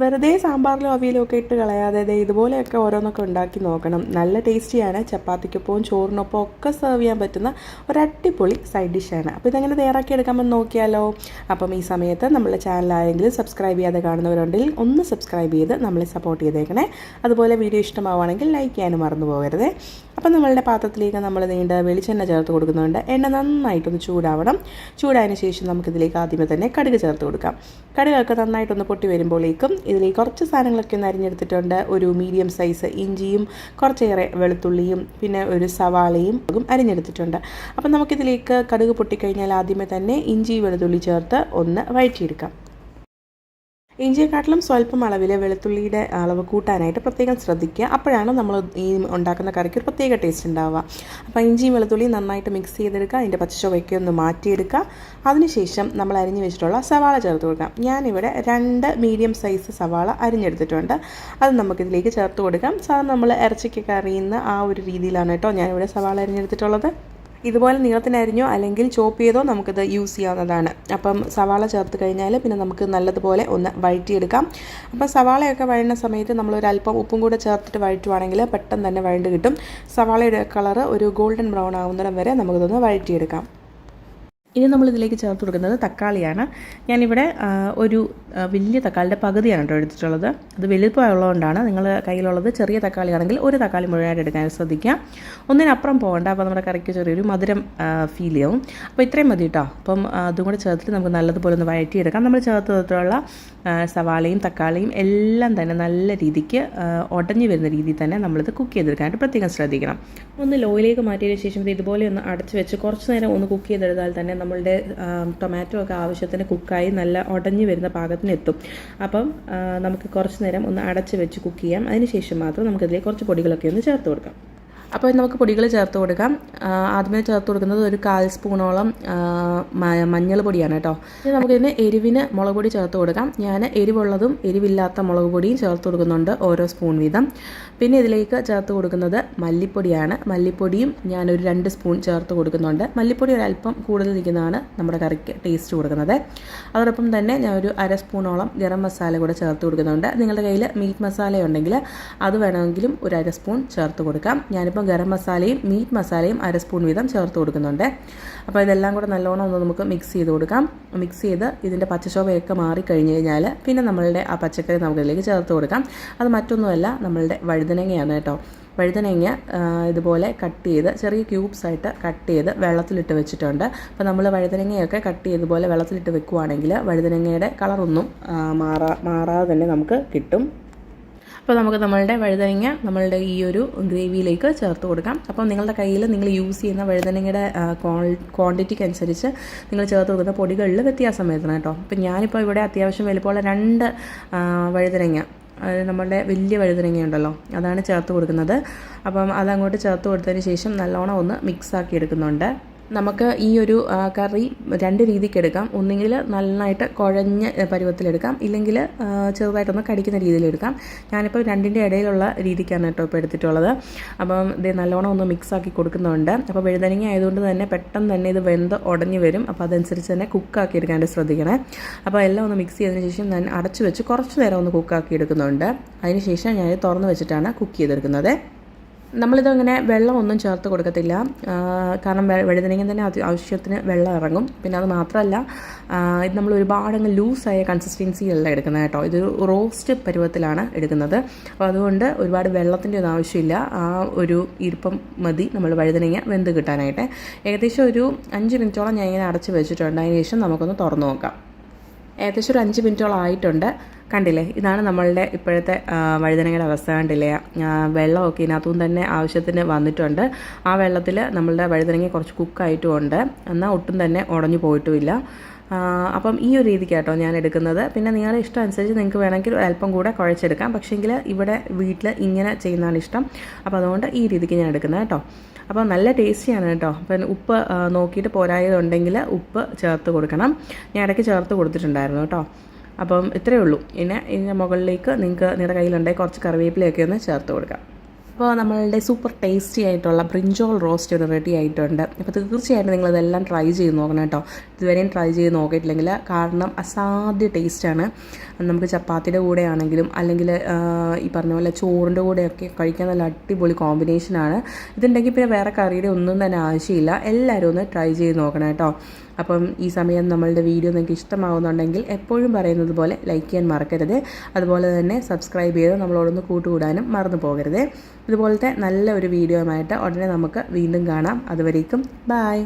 വെറുതെ സാമ്പാറിലും അവിയലും ഒക്കെ ഇട്ട് കളയാതെ ദേ ഇതുപോലെയൊക്കെ ഓരോന്നൊക്കെ ഉണ്ടാക്കി നോക്കണം. നല്ല ടേസ്റ്റിയാണ്. ചപ്പാത്തിക്കൊപ്പവും ചോറിനൊപ്പം ഒക്കെ സെർവ് ചെയ്യാൻ പറ്റുന്ന ഒരു അടിപൊളി സൈഡ് ഡിഷാണ് അപ്പോൾ ഇതെങ്ങനെ തയ്യാറാക്കി എടുക്കാമെന്ന് നോക്കിയാലോ? അപ്പം ഈ സമയത്ത് നമ്മളെ ചാനലായെങ്കിലും സബ്സ്ക്രൈബ് ചെയ്യാതെ കാണുന്നവരുണ്ടെങ്കിൽ ഒന്ന് സബ്സ്ക്രൈബ് ചെയ്ത് നമ്മളെ സപ്പോർട്ട് ചെയ്തേക്കണേ. അതുപോലെ വീഡിയോ ഇഷ്ടമാവുകയാണെങ്കിൽ ലൈക്ക് ചെയ്യാനും മറന്നു പോകരുതേ അപ്പം നമ്മളുടെ പാത്രത്തിലേക്ക് നമ്മൾ നീണ്ട വെളിച്ചെണ്ണ ചേർത്ത് കൊടുക്കുന്നുണ്ട്. എണ്ണ നന്നായിട്ടൊന്ന് ചൂടാവണം. ചൂടായതിന് ശേഷം നമുക്കിതിലേക്ക് ആദ്യമേ തന്നെ കടുക് ചേർത്ത് കൊടുക്കാം. കടുകൊക്കെ നന്നായിട്ടൊന്ന് പൊട്ടി വരുമ്പോഴേക്കും ഇതിലേക്ക് കുറച്ച് സാധനങ്ങളൊക്കെ ഒന്ന് അരിഞ്ഞെടുത്തിട്ടുണ്ട്. ഒരു മീഡിയം സൈസ് ഇഞ്ചിയും കുറച്ചേറെ വെളുത്തുള്ളിയും പിന്നെ ഒരു സവാളയും അരിഞ്ഞെടുത്തിട്ടുണ്ട്. അപ്പം നമുക്കിതിലേക്ക് കടുക് പൊട്ടിക്കഴിഞ്ഞാൽ ആദ്യമേ തന്നെ ഇഞ്ചി വെളുത്തുള്ളി ചേർത്ത് ഒന്ന് വഴറ്റിയെടുക്കാം. ഇഞ്ചിയെക്കാട്ടിലും സ്വല്പം അളവിൽ വെളുത്തുള്ളിയുടെ അളവ് കൂട്ടാനായിട്ട് പ്രത്യേകം ശ്രദ്ധിക്കുക. അപ്പോഴാണ് നമ്മൾ ഈ ഉണ്ടാക്കുന്ന കറിക്ക് ഒരു പ്രത്യേക ടേസ്റ്റ് ഉണ്ടാവുക. അപ്പോൾ ഇഞ്ചിയും വെളുത്തുള്ളിയും നന്നായിട്ട് മിക്സ് ചെയ്തെടുക്കുക. അതിന്റെ പച്ചച്ചുവയ്ക്ക് ഒന്ന് മാറ്റിയെടുക്കുക. അതിനുശേഷം നമ്മൾ അരിഞ്ഞു വെച്ചിട്ടുള്ള സവാള ചേർത്ത് കൊടുക്കാം. ഞാനിവിടെ രണ്ട് മീഡിയം സൈസ് സവാള അരിഞ്ഞെടുത്തിട്ടുണ്ട്. അത് നമുക്കിതിലേക്ക് ചേർത്ത് കൊടുക്കാം. സാധാരണ നമ്മൾ ഇറച്ചിക്കൊക്കെ അറിയുന്ന ആ ഒരു രീതിയിലാണ് കേട്ടോ ഞാനിവിടെ സവാള അരിഞ്ഞെടുത്തിട്ടുള്ളത്. ഇതുപോലെ നീളത്തിന് അല്ലെങ്കിൽ ചോപ്പ് ചെയ്തോ നമുക്കിത് യൂസ് ചെയ്യാവുന്നതാണ്. അപ്പം സവാള ചേർത്ത് കഴിഞ്ഞാൽ പിന്നെ നമുക്ക് നല്ലതുപോലെ ഒന്ന് വഴറ്റിയെടുക്കാം. അപ്പം സവാളയൊക്കെ വഴണ സമയത്ത് നമ്മളൊരു അല്പം ഉപ്പും കൂടെ ചേർത്തിട്ട് വഴറ്റുവാണെങ്കിൽ പെട്ടെന്ന് തന്നെ വഴണ്ട് കിട്ടും. സവാളയുടെ കളറ് ഒരു ഗോൾഡൻ ബ്രൗൺ ആവുന്നിടം വരെ നമുക്കിതൊന്ന് വഴറ്റിയെടുക്കാം. ഇനി നമ്മൾ ഇതിലേക്ക് ചേർത്ത് കൊടുക്കുന്നത് തക്കാളിയാണ്. ഞാനിവിടെ ഒരു വലിയ തക്കാളിയുടെ പകുതിയാണ് കേട്ടോ എടുത്തിട്ടുള്ളത്. അത് വലുപ്പമുള്ളതുകൊണ്ടാണ് നിങ്ങൾ കയ്യിലുള്ളത് ചെറിയ തക്കാളിയാണെങ്കിൽ ഒരു തക്കാളി മുഴുവനായിട്ട് എടുക്കാൻ ശ്രദ്ധിക്കുക. ഒന്നിനപ്പുറം പോകണ്ട അപ്പോൾ നമ്മുടെ കറിക്ക് ചെറിയൊരു മധുരം ഫീൽ ചെയ്യും. അപ്പോൾ ഇത്രയും മതി കേട്ടോ. അപ്പം അതും കൂടെ ചേർത്തിട്ട് നമുക്ക് നല്ലതുപോലെ ഒന്ന് വഴറ്റിയെടുക്കാം. നമ്മൾ ചേർത്ത് തൊട്ടുള്ള സവാളയും തക്കാളിയും എല്ലാം തന്നെ നല്ല രീതിക്ക് ഉടഞ്ഞു വരുന്ന രീതിയിൽ തന്നെ നമ്മളിത് കുക്ക് ചെയ്തെടുക്കാനായിട്ട് പ്രത്യേകം ശ്രദ്ധിക്കണം. ഒന്ന് ലോയിലേക്ക് മാറ്റിയതിന് ശേഷം ഇത് ഇതുപോലെ ഒന്ന് അടച്ചു വെച്ച് കുറച്ച് നേരം ഒന്ന് കുക്ക് ചെയ്തെടുത്താൽ തന്നെ നമ്മളുടെ ടൊമാറ്റോ ഒക്കെ ആവശ്യത്തിന് കുക്കായി നല്ല ഉടഞ്ഞു വരുന്ന പാകത്തിന് എത്തും അപ്പം നമുക്ക് കുറച്ച് നേരം ഒന്ന് അടച്ച് വെച്ച് കുക്ക് ചെയ്യാം. അതിന് ശേഷം മാത്രം നമുക്കതിലേക്ക് കുറച്ച് പൊടികളൊക്കെ ഒന്ന് ചേർത്ത് കൊടുക്കാം. അപ്പോൾ നമുക്ക് പൊടികൾ ചേർത്ത് കൊടുക്കാം. ആദ്യമേ ചേർത്ത് കൊടുക്കുന്നത് ഒരു കാൽ സ്പൂണോളം മഞ്ഞൾ പൊടിയാണ് കേട്ടോ. നമുക്കിതിന് എരിവിന് മുളക് പൊടി ചേർത്ത് കൊടുക്കാം. ഞാൻ എരിവുള്ളതും എരിവില്ലാത്ത മുളക് പൊടിയും ചേർത്ത് കൊടുക്കുന്നുണ്ട് ഓരോ സ്പൂൺ വീതം. പിന്നെ ഇതിലേക്ക് ചേർത്ത് കൊടുക്കുന്നത് മല്ലിപ്പൊടിയാണ്. മല്ലിപ്പൊടിയും ഞാനൊരു രണ്ട് സ്പൂൺ ചേർത്ത് കൊടുക്കുന്നുണ്ട്. മല്ലിപ്പൊടി ഒരല്പം കൂടുതൽ നിൽക്കുന്നതാണ് നമ്മുടെ കറിക്ക് ടേസ്റ്റ് കൊടുക്കുന്നത്. അതോടൊപ്പം തന്നെ ഞാൻ ഒരു അര സ്പൂണോളം ഗരം മസാല കൂടെ ചേർത്ത് കൊടുക്കുന്നുണ്ട്. നിങ്ങളുടെ കയ്യിൽ മീറ്റ് മസാല ഉണ്ടെങ്കിൽ അത് വേണമെങ്കിലും ഒരു അര സ്പൂൺ ചേർത്ത് കൊടുക്കാം. ഞാനിപ്പോൾ ഗരം മസാലയും മീറ്റ് മസാലയും അര സ്പൂൺ വീതം ചേർത്ത് കൊടുക്കുന്നുണ്ട്. അപ്പോൾ ഇതെല്ലാം കൂടെ നല്ലോണം ഒന്ന് നമുക്ക് മിക്സ് ചെയ്ത് കൊടുക്കാം. മിക്സ് ചെയ്ത് ഇതിന്റെ പച്ചശോഭയൊക്കെ മാറിക്കഴിഞ്ഞ് കഴിഞ്ഞാൽ പിന്നെ നമ്മളുടെ ആ പച്ചക്കറി നമുക്കിതിലേക്ക് ചേർത്ത് കൊടുക്കാം. അത് മറ്റൊന്നുമല്ല നമ്മളുടെ വഴുതനങ്ങയാണ് കേട്ടോ. വഴുതനങ്ങ ഇതുപോലെ കട്ട് ചെയ്ത് ചെറിയ ക്യൂബ്സ് ആയിട്ട് കട്ട് ചെയ്ത് വെള്ളത്തിലിട്ട് വെച്ചിട്ടുണ്ട്. അപ്പോൾ നമ്മൾ വഴുതനങ്ങയൊക്കെ കട്ട് ചെയ്തതുപോലെ വെള്ളത്തിലിട്ട് വെക്കുവാണെങ്കിൽ വഴുതനങ്ങയുടെ കളറൊന്നും മാറാ മാറാതെ തന്നെ നമുക്ക് കിട്ടും. അപ്പോൾ നമുക്ക് നമ്മളുടെ വഴുതനങ്ങ നമ്മളുടെ ഈ ഒരു ഗ്രേവിയിലേക്ക് ചേർത്ത് കൊടുക്കാം. അപ്പോൾ നിങ്ങളുടെ കയ്യിൽ നിങ്ങൾ യൂസ് ചെയ്യുന്ന വഴുതനങ്ങയുടെ ക്വാണ്ടിറ്റിക്ക് അനുസരിച്ച് നിങ്ങൾ ചേർത്ത് കൊടുക്കുന്ന പൊടികളിൽ വ്യത്യാസം വരുത്തണം കേട്ടോ. അപ്പോൾ ഞാനിപ്പോൾ ഇവിടെ അത്യാവശ്യം വലുപ്പമുള്ള രണ്ട് വഴുതനങ്ങ നമ്മളുടെ വലിയ വഴുതനങ്ങ ഉണ്ടല്ലോ അതാണ് ചേർത്ത് കൊടുക്കുന്നത്. അപ്പം അതങ്ങോട്ട് ചേർത്ത് കൊടുത്തതിന് ശേഷം നല്ലോണം ഒന്ന് മിക്സാക്കി എടുക്കുന്നുണ്ട്. നമുക്ക് ഈ ഒരു കറി രണ്ട് രീതിക്ക് എടുക്കാം. ഒന്നുകിൽ നന്നായിട്ട് കുഴഞ്ഞ പരുവത്തിലെടുക്കാം ഇല്ലെങ്കിൽ ചെറുതായിട്ടൊന്ന് കടിക്കുന്ന രീതിയിലെടുക്കാം ഞാനിപ്പോൾ രണ്ടിന്റെ ഇടയിലുള്ള രീതിക്കാണ് കേട്ടോ ഇപ്പോൾ എടുത്തിട്ടുള്ളത്. അപ്പം ഇത് നല്ലോണം ഒന്ന് മിക്സ് ആക്കി കൊടുക്കുന്നുണ്ട്. അപ്പോൾ വഴുതനങ്ങ ആയതുകൊണ്ട് തന്നെ പെട്ടെന്ന് തന്നെ ഇത് വെന്ത് ഉടഞ്ഞു വരും. അപ്പോൾ അതനുസരിച്ച് തന്നെ കുക്കാക്കി എടുക്കാൻ ശ്രദ്ധിക്കണേ. അപ്പോൾ എല്ലാം ഒന്ന് മിക്സ് ചെയ്തതിന് ശേഷം ഞാൻ അടച്ചു വെച്ച് കുറച്ച് നേരം ഒന്ന് കുക്കാക്കി എടുക്കുന്നുണ്ട്. അതിന് ശേഷം ഞാൻ തുറന്ന് വെച്ചിട്ടാണ് കുക്ക് ചെയ്തെടുക്കുന്നത്. നമ്മളിതങ്ങനെ വെള്ളമൊന്നും ചേർത്ത് കൊടുക്കത്തില്ല. കാരണം വഴുതനങ്ങ തന്നെ ആവശ്യത്തിന് വെള്ളം ഇറങ്ങും. പിന്നെ അത് മാത്രമല്ല ഇത് നമ്മൾ ഒരുപാട് അങ്ങ് ലൂസായ കൺസിസ്റ്റൻസിയല്ല എടുക്കുന്നത് കേട്ടോ. ഇത് റോസ്റ്റ് പരുവത്തിലാണ് എടുക്കുന്നത്. അപ്പോൾ അതുകൊണ്ട് ഒരുപാട് വെള്ളത്തിന്റെ ഒന്നും ആവശ്യമില്ല. ആ ഒരു ഈർപ്പം മതി നമ്മൾ വഴുതനങ്ങ വെന്ത് കിട്ടാനായിട്ട്. ഏകദേശം ഒരു അഞ്ച് മിനിറ്റോളം ഞാൻ ഇങ്ങനെ അടച്ച് വെച്ചിട്ടുണ്ട്. അതിന് ശേഷം നമുക്കൊന്ന് തുറന്നു നോക്കാം. ഏകദേശം ഒരു അഞ്ച് മിനിറ്റോളം ആയിട്ടുണ്ട്. കണ്ടില്ലേ? ഇതാണ് നമ്മളുടെ ഇപ്പോഴത്തെ വഴുതനങ്ങയുടെ അവസ്ഥ കണ്ടില്ലേ? വെള്ളമൊക്കെ ഇതിനകത്തും തന്നെ ആവശ്യത്തിന് വന്നിട്ടുണ്ട്. ആ വെള്ളത്തിൽ നമ്മളുടെ വഴുതനങ്ങ കുറച്ച് കുക്കായിട്ടും ഉണ്ട് എന്നാൽ ഒട്ടും തന്നെ ഉടഞ്ഞു പോയിട്ടുമില്ല. അപ്പം ഈ ഒരു രീതിക്കാട്ടോ ഞാൻ എടുക്കുന്നത്. പിന്നെ നിങ്ങളുടെ ഇഷ്ടം അനുസരിച്ച് നിങ്ങൾക്ക് വേണമെങ്കിൽ അല്പം കൂടെ കുഴച്ചെടുക്കാം. പക്ഷേങ്കിൽ ഇവിടെ വീട്ടിൽ ഇങ്ങനെ ചെയ്യുന്നതാണ് ഇഷ്ടം. അപ്പോൾ അതുകൊണ്ട് ഈ രീതിക്ക് ഞാൻ എടുക്കുന്നത് കേട്ടോ. അപ്പോൾ നല്ല ടേസ്റ്റിയാണ് കേട്ടോ. അപ്പം ഉപ്പ് നോക്കിയിട്ട് പോരായതുണ്ടെങ്കിൽ ഉപ്പ് ചേർത്ത് കൊടുക്കണം. ഞാൻ ഇടയ്ക്ക് ചേർത്ത് കൊടുത്തിട്ടുണ്ടായിരുന്നു കേട്ടോ. അപ്പം ഇത്രയേ ഉള്ളൂ. ഇനി ഇതിന്റെ മുകളിലേക്ക് നിങ്ങൾക്ക് നിങ്ങളുടെ കയ്യിലുണ്ടെങ്കിൽ കുറച്ച് കറിവേപ്പിലയൊക്കെ ഒന്ന് ചേർത്ത് കൊടുക്കാം. അപ്പോൾ നമ്മളുടെ സൂപ്പർ ടേസ്റ്റി ആയിട്ടുള്ള ബ്രിഞ്ചോൾ റോസ്റ്റ് ഇവിടെ റെഡി ആയിട്ടുണ്ട്. അപ്പോൾ തീർച്ചയായിട്ടും നിങ്ങളിതെല്ലാം ട്രൈ ചെയ്ത് നോക്കണം കേട്ടോ. ഇതുവരെയും ട്രൈ ചെയ്ത് നോക്കിയിട്ടില്ലെങ്കിൽ കാരണം അസാധ്യ ടേസ്റ്റാണ് നമുക്ക് ചപ്പാത്തിയുടെ കൂടെ ആണെങ്കിലും അല്ലെങ്കിൽ ഈ പറഞ്ഞ പോലെ ചോറിന്റെ കൂടെയൊക്കെ കഴിക്കാൻ നല്ല അടിപൊളി കോമ്പിനേഷനാണ് ഇതുണ്ടെങ്കിൽ പിന്നെ വേറെ കറിയുടെ ഒന്നും തന്നെ ആവശ്യമില്ല. എല്ലാവരും ഒന്ന് ട്രൈ ചെയ്ത് നോക്കണം കേട്ടോ. അപ്പം ഈ സമയം നമ്മളുടെ വീഡിയോ നിങ്ങൾക്ക് ഇഷ്ടമാകുന്നുണ്ടെങ്കിൽ എപ്പോഴും പറയുന്നത് പോലെ ലൈക്ക് ചെയ്യാൻ മറക്കരുത്. അതുപോലെ തന്നെ സബ്സ്ക്രൈബ് ചെയ്ത് നമ്മളോടൊന്ന് കൂട്ടുകൂടാനും മറന്നു പോകരുത്. ഇതുപോലത്തെ നല്ല ഒരു വീഡിയോയുമായിട്ട് ഉടനെ നമുക്ക് വീണ്ടും കാണാം. അതുവരേക്കും ബായ്